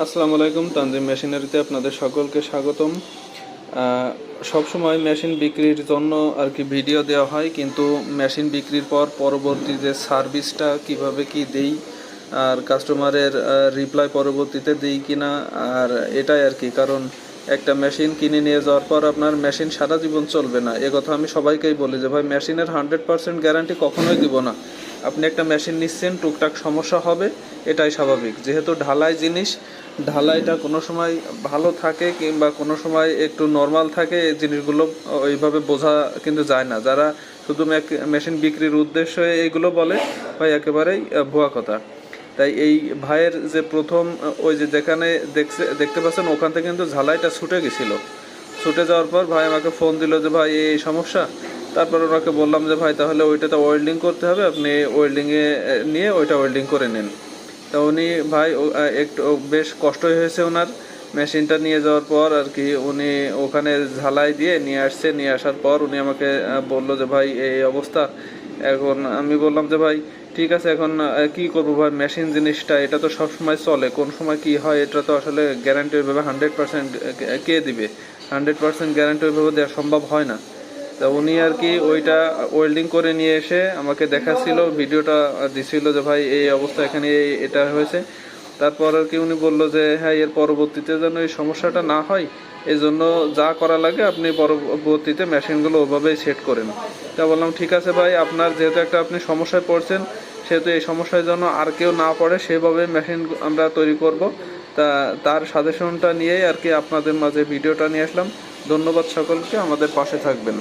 আসসালামু আলাইকুম, তানজিম মেশিনারিতে আপনাদের সকলকে স্বাগতম। সব সময় মেশিন বিক্রির জন্য আর কি ভিডিও দেওয়া হয়, কিন্তু মেশিন বিক্রির পর পরবর্তী যে সার্ভিসটা কীভাবে কি দেই আর কাস্টমারের রিপ্লাই পরবর্তীতে দিই কিনা আর এটাই আর কি। কারণ একটা মেশিন কিনে নিয়ে যাওয়ার পর আপনার মেশিন সারা জীবন চলবে না। কথা আমি সবাইকেই বলি যে, ভাই, মেশিনের হান্ড্রেড পার্সেন্ট গ্যারান্টি কখনোই দিব না। আপনি একটা মেশিন নিচ্ছেন, টুকটাক সমস্যা হবে, এটাই স্বাভাবিক। যেহেতু ঢালাই জিনিস, ঢালাইটা কোনো সময় ভালো থাকে কিংবা কোনো সময় একটু নর্মাল থাকে, এই জিনিসগুলো ওইভাবে বোঝা কিন্তু যায় না। যারা শুধু মেশিন বিক্রির উদ্দেশ্যে এইগুলো বলে ভাই একেবারেই ভুয়া কথা। তাই এই ভাইয়ের যে প্রথম ওই যে যেখানে দেখছে, দেখতে পাচ্ছেন, ওখান থেকে কিন্তু ঝালাইটা ছুটে গেছিল। ছুটে যাওয়ার পর ভাই আমাকে ফোন দিল যে, ভাই, এই সমস্যা? তারপর ওনাকে বললাম যে, ভাই, তাহলে ওইটাতে ওয়েল্ডিং করতে হবে। আপনি ওয়েল্ডিংয়ে নিয়ে ওইটা ওয়েল্ডিং করে নিন। তা উনি, ভাই একটু বেশ কষ্টই হয়েছে ওনার মেশিনটা নিয়ে যাওয়ার পর আর কি উনি ওখানে ঝালাই দিয়ে নিয়ে আসছে। নিয়ে আসার পর উনি আমাকে বলল যে, ভাই, এই অবস্থা। এখন আমি বললাম যে, ভাই, ঠিক আছে, এখন কি করব ভাই? মেশিন জিনিসটা, এটা তো সব সময় চলে। কোন সময় কি হয়, এটা তো আসলে গ্যারান্টি ওইভাবে হান্ড্রেড পার্সেন্ট কে দিবে? হান্ড্রেড পার্সেন্ট গ্যারান্টি ওইভাবে দেওয়া সম্ভব হয় না। তা উনি আর কি ওইটা ওয়েল্ডিং করে নিয়ে এসে আমাকে দেখাচ্ছিল, ভিডিওটা দিছিল যে ভাই এই অবস্থা এখানে এটা হয়েছে। তারপর আর কি উনি বলল যে হ্যাঁ এর পরবর্তীতে যেন এই সমস্যাটা না হয় এই জন্য যা করা লাগে আপনি পরবর্তীতে মেশিনগুলো ওভাবেই সেট করেন। তা বললাম, ঠিক আছে ভাই, আপনার যেহেতু একটা আপনি সমস্যায় পড়ছেন, সেহেতু এই সমস্যায় যেন আর কেউ না পড়ে, সেভাবে মেশিন আমরা তৈরি করব। তা তার সাজেশনটা নিয়েই আর কি আপনাদের মাঝে ভিডিওটা নিয়ে আসলাম। ধন্যবাদ সকলকে আমাদের পাশে থাকবেন।